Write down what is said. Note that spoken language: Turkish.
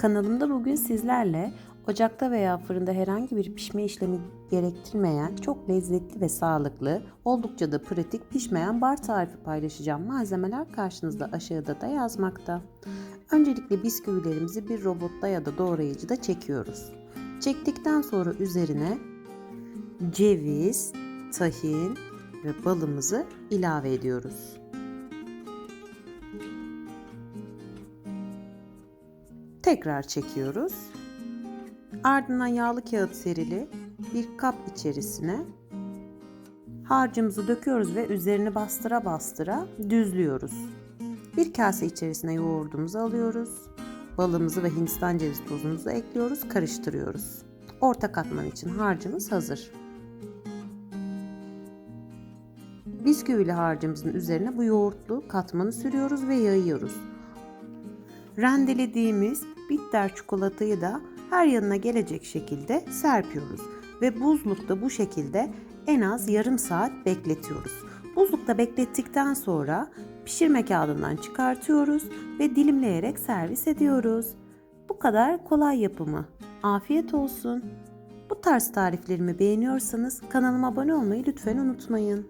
Kanalımda bugün sizlerle ocakta veya fırında herhangi bir pişme işlemi gerektirmeyen, çok lezzetli ve sağlıklı, oldukça da pratik pişmeyen bar tarifi paylaşacağım. Malzemeler karşınızda aşağıda da yazmakta. Öncelikle bisküvilerimizi bir robotta ya da doğrayıcıda çekiyoruz. Çektikten sonra üzerine ceviz, tahin ve balımızı ilave ediyoruz. Tekrar çekiyoruz. Ardından yağlı kağıt serili bir kap içerisine harcımızı döküyoruz ve üzerini bastıra bastıra düzlüyoruz. Bir kase içerisine yoğurdumuzu alıyoruz. Balımızı ve hindistan cevizi tozumuzu ekliyoruz, karıştırıyoruz. Orta katman için harcımız hazır. Bisküvili harcımızın üzerine bu yoğurtlu katmanı sürüyoruz ve yayıyoruz. Rendelediğimiz bitter çikolatayı da her yanına gelecek şekilde serpiyoruz ve buzlukta bu şekilde en az yarım saat bekletiyoruz. Buzlukta beklettikten sonra pişirme kağıdından çıkartıyoruz ve dilimleyerek servis ediyoruz. Bu kadar kolay yapımı. Afiyet olsun. Bu tarz tariflerimi beğeniyorsanız kanalıma abone olmayı lütfen unutmayın.